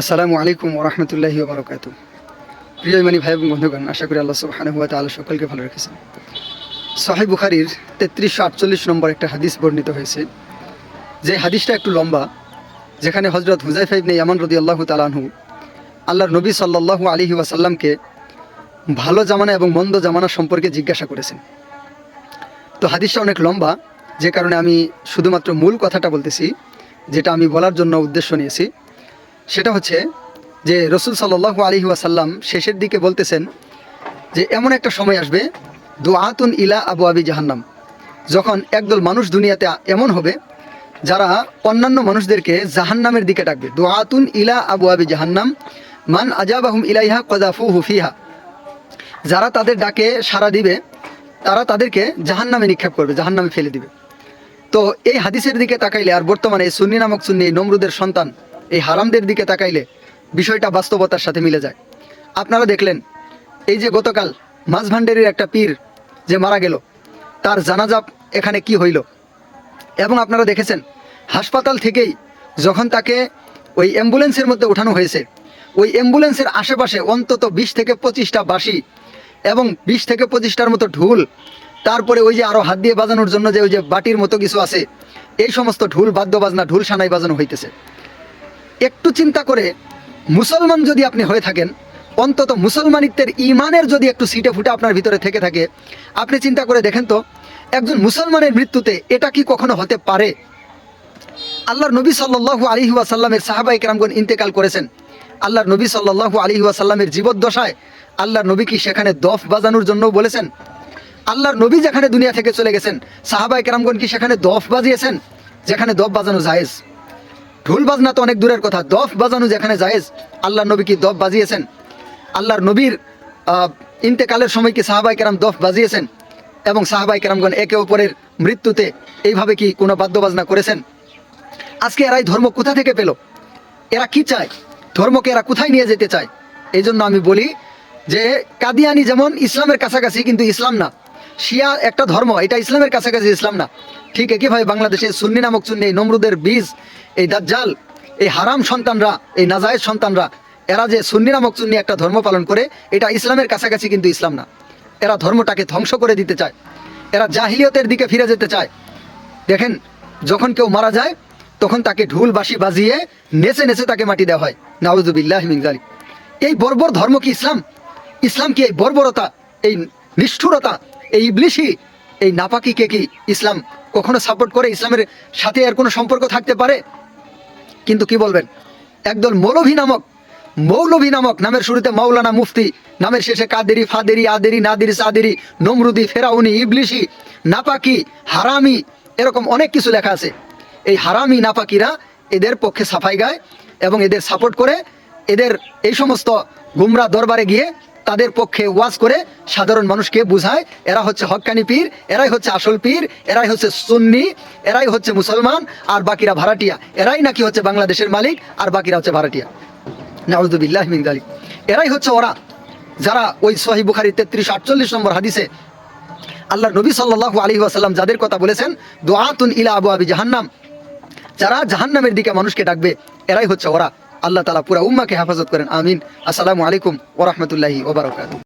আসসালামু আলাইকুম ওরহমতুল্লাহি ওবরকাত প্রিয় ইমানি ভাই এবং বন্ধুগণ, আশা করি আল্লাহ সুবহানাহু ওয়া তাআলা সকলকে ভালো রেখেছেন। সহিহ বুখারির তেত্রিশশো আটচল্লিশ নম্বর একটা হাদিস বর্ণিত হয়েছে। যে হাদিসটা একটু লম্বা, যেখানে হজরত হুজাইফা ইবনে ইয়ামান রাদিয়াল্লাহু তাআলা আনহু আল্লাহর নবী সাল্লাল্লাহু আলাইহি ওয়াসাল্লামকে ভালো জামানা এবং মন্দ জামানা সম্পর্কে জিজ্ঞাসা করেছেন। তো হাদিসটা অনেক লম্বা, যে কারণে আমি শুধুমাত্র মূল কথাটা বলতেছি, যেটা আমি বলার জন্য উদ্দেশ্য নিয়েছি। সেটা হচ্ছে যে রসুল সাল্লাহ আলী ওয়াসাল্লাম শেষের দিকে বলতেছেন যে এমন একটা সময় আসবে দোয়াতুন ইলা আবু আবি জাহান্নাম। যখন একদল মানুষ দুনিয়াতে এমন হবে যারা অন্যান্য মানুষদেরকে জাহান্নামের দিকে ডাকবে। দোয়াতুন ইলা আবু আবি জাহান্নাম, মান আজাবাহুম ইলাইহা কদাফু হুফিহা যারা তাদের ডাকে সাড়া দিবে, তারা তাদেরকে জাহান্নামে নিক্ষেপ করবে, জাহান্নামে ফেলে দিবে। তো এই হাদিসের দিকে তাকাইলে আর বর্তমানে সুন্নি নামক সুন্নি নমরুদের সন্তান এই হারামদের দিকে তাকাইলে বিষয়টা বাস্তবতার সাথে মিলে যায়। আপনারা দেখলেন, এই যে গতকাল মাছ ভান্ডারের একটা পীর যে মারা গেল, তার জানাজাপ এখানে কি হইল? এবং আপনারা দেখেছেন, হাসপাতাল থেকেই যখন তাকে ওই অ্যাম্বুলেন্সের মধ্যে ওঠানো হয়েছে, ওই অ্যাম্বুলেন্সের আশেপাশে অন্তত বিশ থেকে পঁচিশটা বাসি এবং বিশ থেকে পঁচিশটার মতো ঢুল, তারপরে ওই যে আরও হাত দিয়ে বাজানোর জন্য যে ওই যে বাটির মতো কিছু আছে, এই সমস্ত ঢুল বাদ্য বাজনা ঢুল সানাই বাজানো হইতেছে। একটু চিন্তা করে মুসলমান যদি আপনি হয়ে থাকেন, অন্তত মুসলমানিত্বের ইমানের যদি একটু সিটে ফুটে আপনার ভিতরে থেকে থাকে, আপনি চিন্তা করে দেখেন তো, একজন মুসলমানের মৃত্যুতে এটা কি কখনো হতে পারে? আল্লাহর নবী সাল্লু আলী ওয়াসাল্লামের সাহাবাই কেরামগণ ইন্তেকাল করেছেন। আল্লাহর নবী সাল্লাহু আলী ওয়াসাল্লামের জীবদ্দশায় আল্লাহর নবী কি সেখানে দফ বাজানোর জন্য বলেছেন? আল্লাহর নবী যেখানে দুনিয়া থেকে চলে গেছেন সাহাবাই কেরামগণ কি সেখানে দফ বাজিয়েছেন? যেখানে দফ বাজানো জায়েজ। ঢোল বাজনা তো অনেক দূরের কথা। দফ বাজানো যেখানে জায়েজ, আল্লাহর নবী কি দফ বাজিয়েছেন? আল্লাহর নবীর ইন্তেকালের সময় কি সাহাবাই কেরাম দফ বাজিয়েছেন? এবং সাহাবাই কেরামগণ একে অপরের মৃত্যুতে এইভাবে কি কোনো বাদ্য বাজনা করেছেন? আজকে এরাই ধর্ম কোথা থেকে পেল? এরা কি চায়? ধর্মকে এরা কোথায় নিয়ে যেতে চায়? এই জন্য আমি বলি যে, কাদিয়ানি যেমন ইসলামের কাছাকাছি, কিন্তু ইসলাম না। শিয়া একটা ধর্ম, এটা ইসলামের কাছাকাছি, ইসলাম না। ঠিক একইভাবে বাংলাদেশে সুন্নি নামক সুন্নি নমরুদের বীজ, এই দাজ্জাল, এই হারাম সন্তানরা, এই নাজায়েজ সন্তানরা, এরা যে সুন্নি নামক সুন্নি একটা ধর্ম পালন করে, এটা ইসলামের কাছাকাছি কিন্তু ইসলাম না। এরা ধর্মটাকে ধ্বংস করে দিতে চায়। এরা জাহিলিয়তের দিকে ফিরে যেতে চায়। দেখেন, যখন কেউ মারা যায়, তখন তাকে ঢুল বাঁশি বাজিয়ে নেচে নেচে তাকে মাটি দেওয়া হয়। নাউজুবিল্লাহ মিনজালি এই বর্বর ধর্ম কি ইসলাম? ইসলাম কি এই বর্বরতা, এই নিষ্ঠুরতা এই ইবলিশি এই নাপাকিকে কি ইসলাম, কখনো সাপোর্ট করে ইসলামের সাথে এর কোনো সম্পর্ক থাকতে পারে? কিন্তু কি বলবেন? একদল মৌলভী নামক মৌলভী নামক নামের শুরুতে মাওলানা মুফতি, নামের শেষে কাদেরি, ফাদেরি, আদেরি, নাদিরি, সাদেরি, নমরুদি, ফেরাউনি, ইবলিশি, নাপাকি, হারামি, এরকম অনেক কিছু লেখা আছে। এই হারামি নাপাকিরা এদের পক্ষে সাফাই গায় এবং এদের সাপোর্ট করে এদের এই সমস্ত গুমরা দরবারে গিয়ে তাদের পক্ষে ওয়াজ করে সাধারণ মানুষকে বুঝায়। এরা হচ্ছে হক্কানি পীর, এরাই হচ্ছে আসল পীর, এরাই হচ্ছে সুন্নি, এরাই হচ্ছে মুসলমান, আর বাকিরা ভাড়াটিয়া। এরাই নাকি হচ্ছে বাংলাদেশের মালিক, আর বাকিরা হচ্ছে ভাড়াটিয়া। নাউজুবিল্লাহ এরাই হচ্ছে ওরা যারা ওই সহি বুখারি তেত্রিশ আটচল্লিশ নম্বর হাদিসে আল্লাহ নবী সাল্লাল্লাহু আলী ওয়াসাল্লাম যাদের কথা বলেছেন, দোয়াতুন ইলা আবু আবি জাহান্নাম, যারা জাহান্নামের দিকে মানুষকে ডাকবে, এরাই হচ্ছে ওরা। আল্লাহ তালা পুরা উম্মাকে হেফাজত করেন আমিন। আসসালামু আলাইকুম ওরহমতুল্লাহি ওবরাকাত